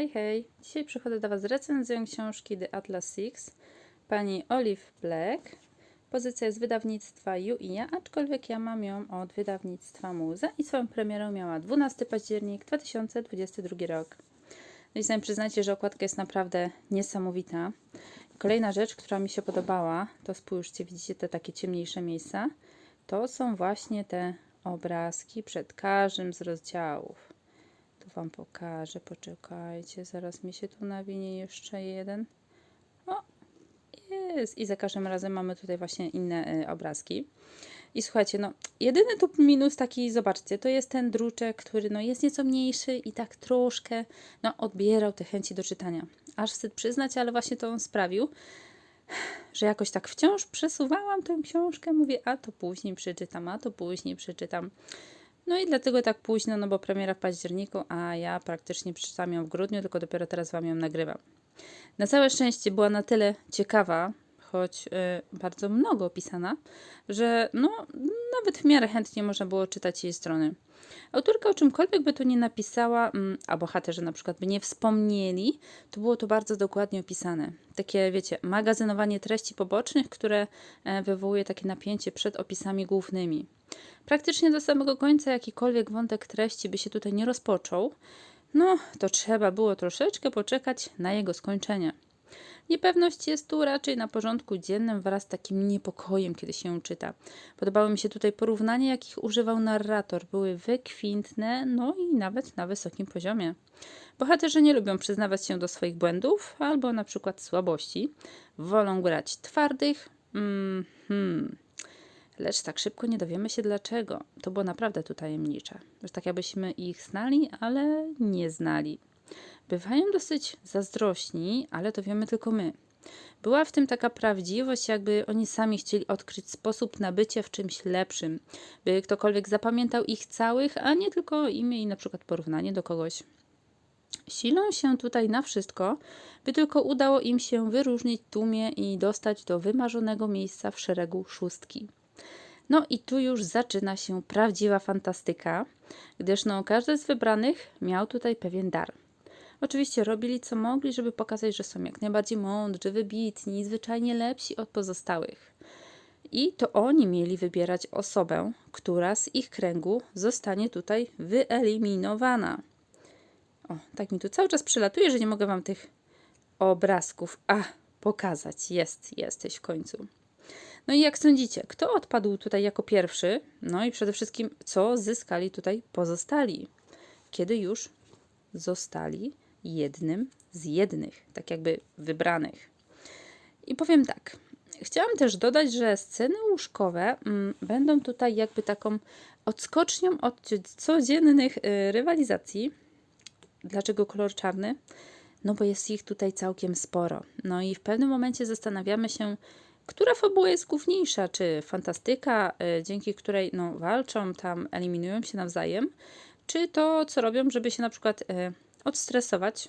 Hej, hej! Dzisiaj przychodzę do Was z recenzją książki The Atlas Six pani Olive Black. Pozycja jest wydawnictwa UIA, aczkolwiek ja mam ją od wydawnictwa Muza i swoją premierę miała 12 październik 2022 rok. No i sami przyznajcie, że okładka jest naprawdę niesamowita. Kolejna rzecz, która mi się podobała, to spójrzcie, widzicie te takie ciemniejsze miejsca? To są właśnie te obrazki przed każdym z rozdziałów. Wam pokażę, poczekajcie, zaraz mi się tu nawinie jeszcze jeden. O, jest. I za każdym razem mamy tutaj właśnie inne y, obrazki. I słuchajcie, no, jedyny tu minus taki, zobaczcie, to jest ten druczek, który no, jest nieco mniejszy i tak troszkę no, odbierał te chęci do czytania. Aż wstyd przyznać, ale właśnie to on sprawił, że jakoś tak wciąż przesuwałam tę książkę, mówię, a to później przeczytam, a to później przeczytam. No i dlatego tak późno, no bo premiera w październiku, a ja praktycznie przeczytałam ją w grudniu, tylko dopiero teraz Wam ją nagrywam. Na całe szczęście była na tyle ciekawa, choć y, bardzo mnogo opisana, że no, nawet w miarę chętnie można było czytać jej strony. Autorka o czymkolwiek by tu nie napisała, mm, a bohaterzy na przykład by nie wspomnieli, to było to bardzo dokładnie opisane. Takie, wiecie, magazynowanie treści pobocznych, które e, wywołuje takie napięcie przed opisami głównymi. Praktycznie do samego końca jakikolwiek wątek treści by się tutaj nie rozpoczął, no to trzeba było troszeczkę poczekać na jego skończenie. Niepewność jest tu raczej na porządku dziennym wraz z takim niepokojem, kiedy się czyta. Podobało mi się tutaj porównanie, jakich używał narrator. Były wykwintne, no i nawet na wysokim poziomie. Bohaterzy nie lubią przyznawać się do swoich błędów albo na przykład słabości. Wolą grać twardych. Mm, hmm. Lecz tak szybko nie dowiemy się dlaczego. To było naprawdę tu tajemnicze. Że tak jakbyśmy ich znali, ale nie znali. Bywają dosyć zazdrośni, ale to wiemy tylko my. Była w tym taka prawdziwość, jakby oni sami chcieli odkryć sposób na bycie w czymś lepszym, by ktokolwiek zapamiętał ich całych, a nie tylko imię i na przykład porównanie do kogoś. Silą się tutaj na wszystko, by tylko udało im się wyróżnić tłumie i dostać do wymarzonego miejsca w szeregu szóstki. No i tu już zaczyna się prawdziwa fantastyka, gdyż no, każdy z wybranych miał tutaj pewien dar. Oczywiście robili co mogli, żeby pokazać, że są jak najbardziej mądrzy, wybitni, zwyczajnie lepsi od pozostałych. I to oni mieli wybierać osobę, która z ich kręgu zostanie tutaj wyeliminowana. O, tak mi tu cały czas przylatuje, że nie mogę Wam tych obrazków a, pokazać. Jest, jesteś w końcu. No i jak sądzicie, kto odpadł tutaj jako pierwszy? No i przede wszystkim, co zyskali tutaj pozostali, kiedy już zostali jednym z jednych, tak jakby wybranych. I powiem tak. Chciałam też dodać, że sceny łóżkowe mm, będą tutaj jakby taką odskocznią od codziennych y, rywalizacji. Dlaczego kolor czarny? No bo jest ich tutaj całkiem sporo. No i w pewnym momencie zastanawiamy się, która fabuła jest główniejsza, czy fantastyka, y, dzięki której no, walczą, tam eliminują się nawzajem, czy to, co robią, żeby się na przykład y, odstresować.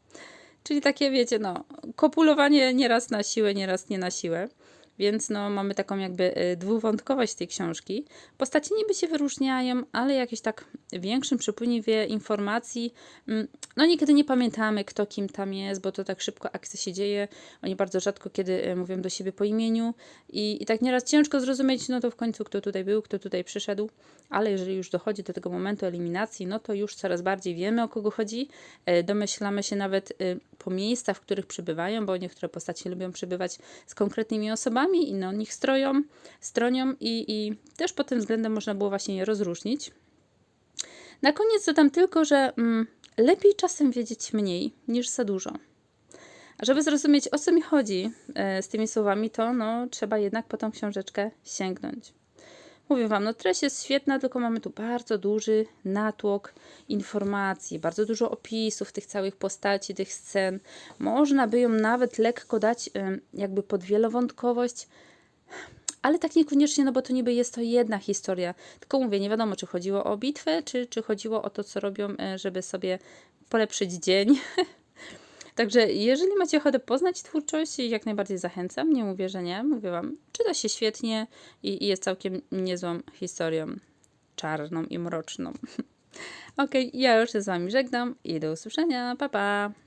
Czyli takie, wiecie, no, kopulowanie nieraz na siłę, nieraz nie na siłę. Więc no, mamy taką jakby y, dwuwątkowość tej książki. Postacie niby się wyróżniają, ale jakiś tak większym przepływie informacji. Mm, no niekiedy nie pamiętamy, kto kim tam jest, bo to tak szybko akcja się dzieje. Oni bardzo rzadko kiedy y, mówią do siebie po imieniu. I, I tak nieraz ciężko zrozumieć, no to w końcu kto tutaj był, kto tutaj przyszedł. Ale jeżeli już dochodzi do tego momentu eliminacji, no to już coraz bardziej wiemy, o kogo chodzi. E, domyślamy się nawet y, po miejscach, w których przybywają, bo niektóre postacie lubią przybywać z konkretnymi osobami, inne od nich stroją, stronią i, i też pod tym względem można było właśnie je rozróżnić. Na koniec dodam tylko, że mm, lepiej czasem wiedzieć mniej niż za dużo. A żeby zrozumieć, o co mi chodzi e, z tymi słowami, to no, trzeba jednak po tą książeczkę sięgnąć. Mówię Wam, no treść jest świetna, tylko mamy tu bardzo duży natłok informacji, bardzo dużo opisów tych całych postaci, tych scen. Można by ją nawet lekko dać jakby pod wielowątkowość, ale tak niekoniecznie, no bo to niby jest to jedna historia. Tylko mówię, nie wiadomo, czy chodziło o bitwę, czy, czy chodziło o to, co robią, e, żeby sobie polepszyć dzień. Także jeżeli macie ochotę poznać twórczość, jak najbardziej zachęcam. Nie mówię, że nie. Mówię Wam, czyta się świetnie i, i jest całkiem niezłą historią. Czarną i mroczną. Okej, ja już się z Wami żegnam i do usłyszenia. Pa, pa!